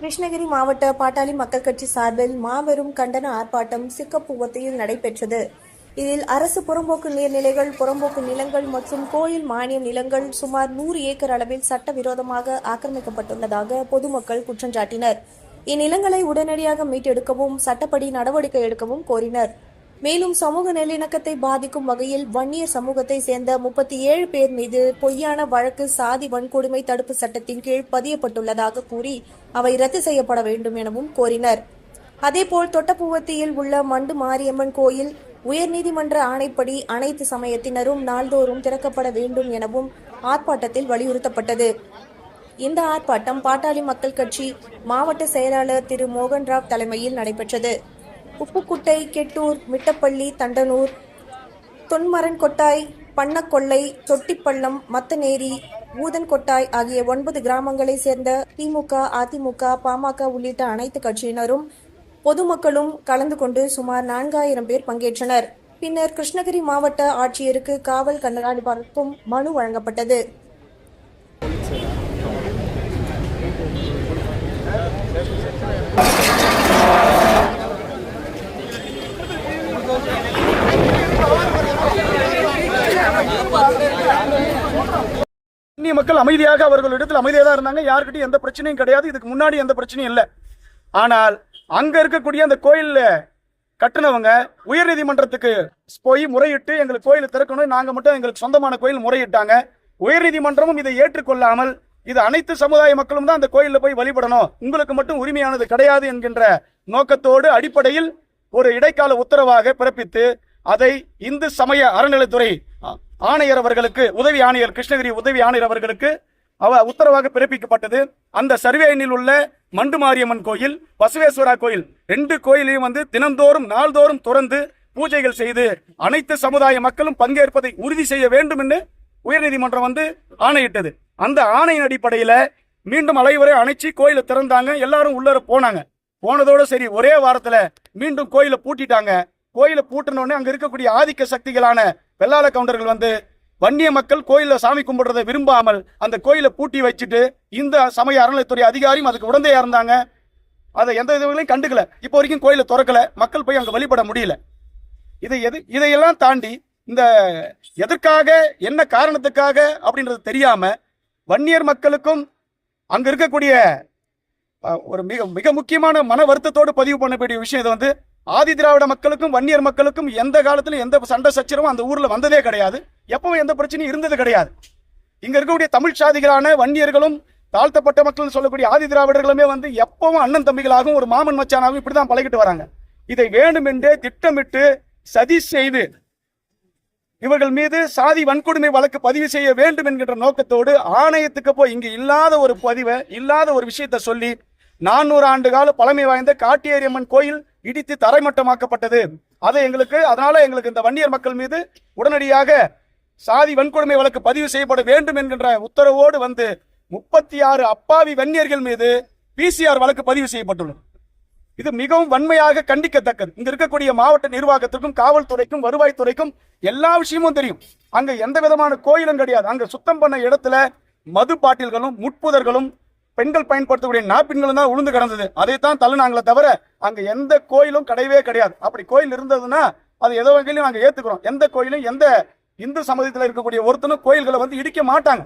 கிருஷ்ணகிரி மாவட்ட பாட்டாளி மக்கள் கட்சி சார்பில் மாபெரும் கண்டன ஆர்ப்பாட்டம் சிக்கப்பூவத்தையில் நடைபெற்றது. இதில் அரசு புறம்போக்கு நீர்நிலைகள் புறம்போக்கு நிலங்கள் மற்றும் கோயில் மானியம் நிலங்கள் சுமார் நூறு ஏக்கர் அளவில் சட்டவிரோதமாக ஆக்கிரமிக்கப்பட்டுள்ளதாக பொதுமக்கள் குற்றம் சாட்டினர். இந்நிலங்களை உடனடியாக மீட்டெடுக்கவும் சட்டப்படி நடவடிக்கை எடுக்கவும் கோரினர். மேலும் சமூக நல்லிணக்கத்தை பாதிக்கும் வகையில் வன்னியர் சமூகத்தை சேர்ந்த முப்பத்தி ஏழு பேர் மீது பொய்யான வழக்கு சாதி வன்கொடுமை தடுப்பு சட்டத்தின் கீழ் பதியப்பட்டுள்ளதாக கூறி அவை ரத்து செய்யப்பட வேண்டும் எனவும் கோரினர். அதேபோல் தொட்டப்பூவத்தியில் உள்ள மண்டு மாரியம்மன் கோயில் உயர்நீதிமன்ற ஆணைப்படி அனைத்து சமயத்தினரும் நாள்தோறும் திறக்கப்பட வேண்டும் எனவும் ஆர்ப்பாட்டத்தில் வலியுறுத்தப்பட்டது. இந்த ஆர்ப்பாட்டம் பாட்டாளி மக்கள் கட்சி மாவட்ட செயலாளர் திரு மோகன்ராவ் தலைமையில் நடைபெற்றது. உப்புக்குட்டை கெட்டூர் மிட்டப்பள்ளி தண்டனூர் தொன்மரன்கொட்டாய் பண்ணக்கொள்ளை தொட்டிப்பள்ளம் மத்தநேரி ஊதன்கொட்டாய் ஆகிய ஒன்பது கிராமங்களை சேர்ந்த திமுக அதிமுக பாமக உள்ளிட்ட அனைத்து கட்சியினரும் பொதுமக்களும் கலந்து கொண்டு சுமார் நான்காயிரம் பேர் பங்கேற்றனர். பின்னர் கிருஷ்ணகிரி மாவட்ட ஆட்சியருக்கு காவல் கண்காணிப்பாளருக்கும் மனு வழங்கப்பட்டது. இந்திய மக்கள் அமைதியாக அவர்களிடத்தில் அமைதியாக தான் இருந்தாங்க. யாருக்கிட்டையும் எந்த பிரச்சனையும் கிடையாது. இதுக்கு முன்னாடி எந்த பிரச்சனையும் இல்லை. ஆனால் அங்க இருக்கக்கூடிய அந்த கோயில்ல கட்டுனவங்க உயர்நீதிமன்றத்துக்கு போய் முறையிட்டு எங்களுக்கு கோயில் திறக்கணும். நாங்க மட்டும் எங்களுக்கு சொந்தமான கோயில் முறையிட்டாங்க. உயர்நீதிமன்றமும் இதை ஏற்றுக்கொள்ளாமல் இது அனைத்து சமுதாய மக்களும் தான் அந்த கோயிலில் போய் வழிபடணும். உங்களுக்கு மட்டும் உரிமையானது கிடையாது என்கின்ற நோக்கத்தோடு அடிப்படையில் ஒரு இடைக்கால உத்தரவாக பிறப்பித்து அதை இந்து சமய அறநிலைத்துறை ஆணையர் அவர்களுக்கு உதவி ஆணையர் கிருஷ்ணகிரி உதவி ஆணையர் அவர்களுக்கு அவ உத்தரவாக பிறப்பிக்கப்பட்டது. அந்த சர்வே எண்ணில் உள்ள மண்டு மாரியம்மன் கோயில் பசவேஸ்வரா கோயில் ரெண்டு கோயிலையும் வந்து தினந்தோறும் நாள்தோறும் துறந்து பூஜைகள் செய்து அனைத்து சமுதாய மக்களும் பங்கேற்பதை உறுதி செய்ய வேண்டும் என்று உயர்நீதிமன்றம் வந்து ஆணையிட்டது. அந்த ஆணையின் அடிப்படையில் மீண்டும் அலைவரை அணைச்சி கோயிலை திறந்தாங்க. எல்லாரும் உள்ளர போனாங்க. போனதோட சரி ஒரே வாரத்தில் மீண்டும் கோயிலை பூட்டிட்டாங்க. கோயிலை பூட்டினோடனே அங்கே இருக்கக்கூடிய ஆதிக்க சக்திகளான வெள்ளாள கவுண்டர்கள் வந்து வன்னிய மக்கள் கோயிலில் சாமி கும்பிடுறதை விரும்பாமல் அந்த கோயிலை பூட்டி வச்சுட்டு இந்த சமய அறநிலைத்துறை அதிகாரியும் அதுக்கு உடந்தையாக இருந்தாங்க. அதை எந்த விதங்களையும் கண்டுக்கல. இப்போ வரைக்கும் கோயிலை திறக்கல. மக்கள் போய் அங்கே வழிபட முடியல. இதை எது இதையெல்லாம் தாண்டி இந்த எதற்காக என்ன காரணத்துக்காக அப்படின்றது தெரியாமல் வன்னியர் மக்களுக்கும் அங்கே இருக்கக்கூடிய ஒரு மிக மிக முக்கியமான மன வருத்தத்தோடு பதிவு பண்ணக்கூடிய விஷயம் இது வந்து ஆதி திராவிட மக்களுக்கும் வன்னியர் மக்களுக்கும் எந்த காலத்திலும் எந்த சண்டை சச்சரவும் அந்த ஊரில் வந்ததே கிடையாது. எப்பவும் எந்த பிரச்சனையும் இருந்தது கிடையாது. இங்க இருக்கக்கூடிய தமிழ் சாதிகளான வன்னியர்களும் தாழ்த்தப்பட்ட மக்கள் சொல்லக்கூடிய ஆதி திராவிடர்களுமே வந்து எப்பவும் அண்ணன் தம்பிகளாகவும் ஒரு மாமன் மச்சானாகவும் இப்படிதான் பழகிட்டு வராங்க. இதை வேண்டுமென்றே திட்டமிட்டு சதி செய்து இவர்கள் மீது சாதி வன்கொடுமை வழக்கு பதிவு செய்ய வேண்டும் என்கின்ற நோக்கத்தோடு ஆணையத்துக்கு போய் இங்கு இல்லாத ஒரு பதிவை இல்லாத ஒரு விஷயத்தை சொல்லி நானூறு ஆண்டு கால பழமை வாய்ந்த காட்டியேரியம்மன் கோயில் இடித்து தரைமட்டமாக்கப்பட்டது. அது எங்களுக்கு அதனால எங்களுக்கு இந்த வன்னியர் மக்கள் மீது உடனடியாக சாதி வன்கொடுமை வழக்கு பதிவு செய்யப்பட வேண்டும் என்கின்ற உத்தரவோடு வந்து முப்பத்தி ஆறு அப்பாவி வன்னியர்கள் மீது பிசிஆர் வழக்கு பதிவு செய்யப்பட்டுள்ளது. இது மிகவும் வன்மையாக கண்டிக்கத்தக்கது. இங்க இருக்கக்கூடிய மாவட்ட நிர்வாகத்திற்கும் காவல்துறைக்கும் வருவாய்த்துறைக்கும் எல்லா விஷயமும் தெரியும். அங்க எந்த விதமான கோயிலும் கிடையாது. அங்க சுத்தம் பண்ண இடத்துல மது பாட்டில்களும் முட்புதர்களும் பெண்கள் பயன்படுத்தக்கூடிய நாப்பின்களும் தான் உளுந்து கிடந்தது. அதை தான் தள்ளுனாங்களே தவிர அங்கே எந்த கோயிலும் கிடையவே கிடையாது. அப்படி கோயில் இருந்ததுன்னா அது எதோ வகையிலும் நாங்கள் ஏற்றுக்கிறோம் எந்த கோயிலும் எந்த இந்து சமூகத்தில் இருக்கக்கூடிய ஒருத்தனும் கோயில்களை வந்து இடிக்க மாட்டாங்க.